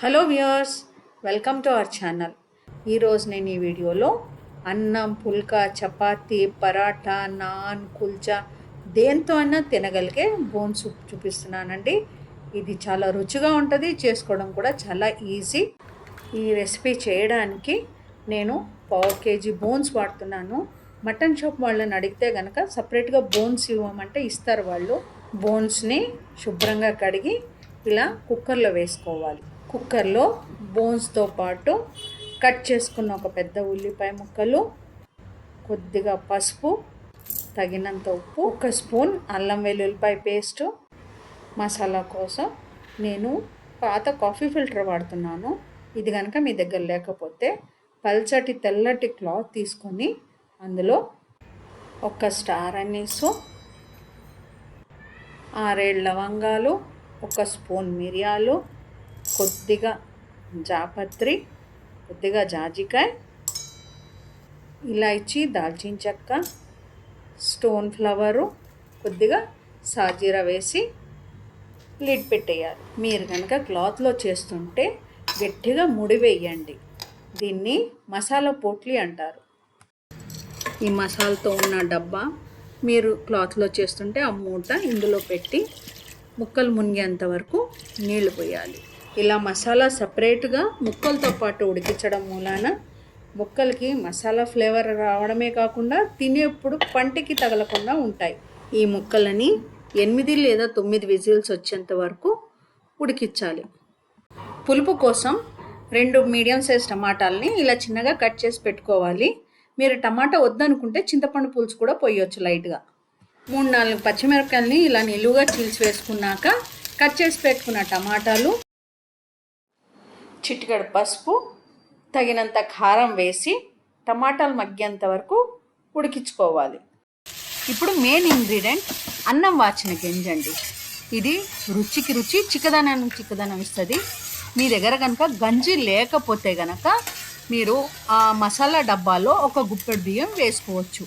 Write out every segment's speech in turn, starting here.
Hello viewers welcome to our channel. ఈరోజు నేను ఈ వీడియోలో అన్నం పుల్కా చపాతీ పరాఠా నాన్ కుల్చా దేంతో అయినా తినగలిగే బోన్ సూప్ చూపిస్తున్నానండి. ఇది చాలా రుచిగా ఉంటుంది చేసుకోవడం కూడా చాలా ఈజీ. ఈ రెసిపీ చేయడానికి నేను పావు కేజీ బోన్స్ వాడుతున్నాను. మటన్ షాప్ వాళ్ళని అడిగితే కనుక సపరేట్గా బోన్స్ ఇవ్వమంటే ఇస్తారు వాళ్ళు. బోన్స్ని శుభ్రంగా కడిగి ఇలా కుక్కర్లో వేసుకోవాలి. కుక్కర్లో బోన్స్తో పాటు కట్ చేసుకున్న ఒక పెద్ద ఉల్లిపాయ ముక్కలు కొద్దిగా పసుపు తగినంత ఉప్పు ఒక స్పూన్ అల్లం వెల్లుల్లిపాయ పేస్ట్. మసాలా కోసం నేను పాత కాఫీ ఫిల్టర్ వాడుతున్నాను. ఇది కనుక మీ దగ్గర లేకపోతే పల్చటి తెల్లటి క్లాత్ తీసుకొని అందులో ఒక స్టార్ అనీసు ఆరేడు లవంగాలు ఒక స్పూన్ మిరియాలు కొద్దిగా జాపత్రి కొద్దిగా జాజికాయ ఇలాచి దాల్చిన చెక్క స్టోన్ ఫ్లవరు కొద్దిగా సాజీరా వేసి లిడ్ పెట్టేయాలి. మీరు కనుక క్లాత్లో చేస్తుంటే గట్టిగా ముడి వేయండి. దీన్ని మసాలా పోట్లి అంటారు. ఈ మసాలాతో ఉన్న డబ్బా మీరు క్లాత్లో చేస్తుంటే ఆ మూట ఇందులో పెట్టి ముక్కలు మునిగేంత వరకు నీళ్ళు పోయాలి. ఇలా మసాలా సపరేట్గా ముక్కలతో పాటు ఉడికించడం మూలాన ముక్కలకి మసాలా ఫ్లేవర్ రావడమే కాకుండా తినేప్పుడు పంటికి తగలకుండా ఉంటాయి. ఈ ముక్కలని ఎనిమిది లేదా తొమ్మిది విజిల్స్ వచ్చేంత వరకు ఉడికించాలి. పులుపు కోసం రెండు మీడియం సైజ్ టమాటాలని ఇలా చిన్నగా కట్ చేసి పెట్టుకోవాలి. మీరు టమాటా వద్దనుకుంటే చింతపండు పులుసు కూడా పోయొచ్చు లైట్గా. మూడు నాలుగు పచ్చిమిరపకాయలని ఇలా నిలువుగా చీల్చి వేసుకున్నాక కట్ చేసి పెట్టుకున్న టమాటాలు చిటికెడు పసుపు తగినంత కారం వేసి టమాటాలు మగ్గేంత వరకు ఉడికించుకోవాలి. ఇప్పుడు మెయిన్ ఇంగ్రీడియంట్ అన్నం వాచిన గింజండి ఇది రుచికి రుచి చిక్కదనం చిక్కదనం ఇస్తుంది. మీ దగ్గర కనుక గంజి లేకపోతే గనక మీరు ఆ మసాలా డబ్బాలో ఒక గుప్పెడు బియ్యం వేసుకోవచ్చు.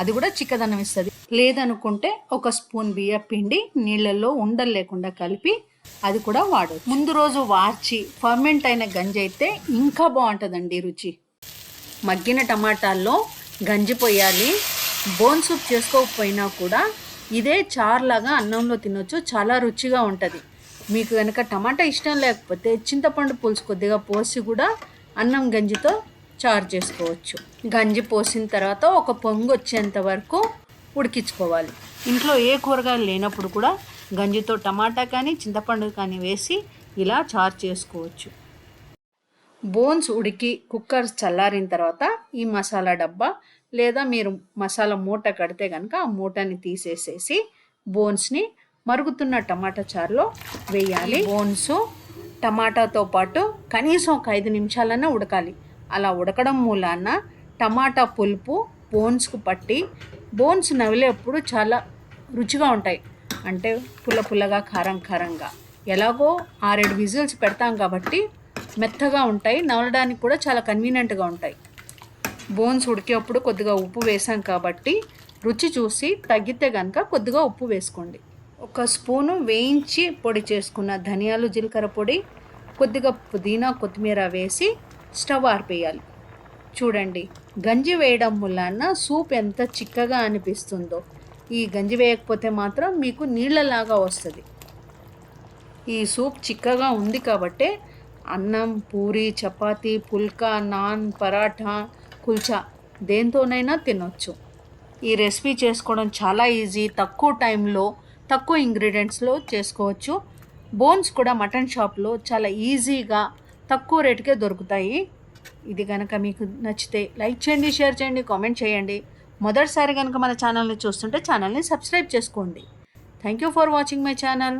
అది కూడా చిక్కదనం ఇస్తుంది. లేదనుకుంటే ఒక స్పూన్ బియ్యం పిండి నీళ్ళల్లో ఉండలు లేకుండా కలిపి అది కూడా వాడవచ్చు ముందు రోజు వార్చి ఫర్మెంట్ అయిన గంజి అయితే ఇంకా బాగుంటుందండి రుచి. మగ్గిన టమాటాల్లో గంజి పోయాలి బోన్ సూప్ చేసుకోకపోయినా కూడా ఇదే చారులాగా అన్నంలో తినొచ్చు చాలా రుచిగా ఉంటుంది. మీకు కనుక టమాటా ఇష్టం లేకపోతే చింతపండు పులుసు కొద్దిగా పోసి కూడా అన్నం గంజితో చారు చేసుకోవచ్చు. గంజి పోసిన తర్వాత ఒక పొంగు వచ్చేంత వరకు ఉడికించుకోవాలి. ఇంట్లో ఏ కూరగాయలు లేనప్పుడు కూడా గంజితో టమాటా కానీ చింతపండు కానీ వేసి ఇలా చారు చేసుకోవచ్చు. బోన్స్ ఉడికి కుక్కర్ చల్లారిన తర్వాత ఈ మసాలా డబ్బా లేదా మీరు మసాలా మూట కడితే కనుక ఆ మూటని తీసేసేసి బోన్స్ని మరుగుతున్న టమాటా చారులో వేయాలి. బోన్స్ టమాటాతో పాటు కనీసం ఒక ఐదు నిమిషాలన్నా ఉడకాలి. అలా ఉడకడం మూలాన టమాటా పులుపు బోన్స్కు పట్టి బోన్స్ నవిలేప్పుడు చాలా రుచిగా ఉంటాయి. అంటే పుల్ల పుల్లగా కారం కారంగా. ఎలాగో ఆరేడు విజిల్స్ పెడతాం కాబట్టి మెత్తగా ఉంటాయి నవలడానికి కూడా చాలా కన్వీనియంట్గా ఉంటాయి. బోన్స్ ఉడికేప్పుడు కొద్దిగా ఉప్పు వేసాం కాబట్టి రుచి చూసి తగ్గితే కనుక కొద్దిగా ఉప్పు వేసుకోండి. ఒక స్పూను వేయించి పొడి చేసుకున్న ధనియాలు జీలకర్ర పొడి కొద్దిగా పుదీనా కొత్తిమీర వేసి స్టవ్ ఆర్పేయాలి. చూడండి గంజి వేయడం వలన సూప్ ఎంత చిక్కగా అనిపిస్తుందో. ఈ గంజి వేయకపోతే మాత్రం మీకు నీళ్ళలాగా వస్తుంది. ఈ సూప్ చిక్కగా ఉంది కాబట్టే అన్నం పూరి చపాతి పుల్కా నాన్ పరాఠా కుల్చా దేంతోనైనా తినొచ్చు. ఈ రెసిపీ చేసుకోవడం చాలా ఈజీ తక్కువ టైంలో తక్కువ ఇంగ్రీడియంట్స్లో చేసుకోవచ్చు. బోన్స్ కూడా మటన్ షాప్లో చాలా ఈజీగా తక్కువ రేటుకే దొరుకుతాయి. ఇది కనుక మీకు నచ్చితే లైక్ చేయండి షేర్ చేయండి కామెంట్ చేయండి. మొదటిసారి కనుక మన ఛానల్ని చూస్తుంటే ఛానల్ని సబ్స్క్రైబ్ చేసుకోండి. Thank you for watching my channel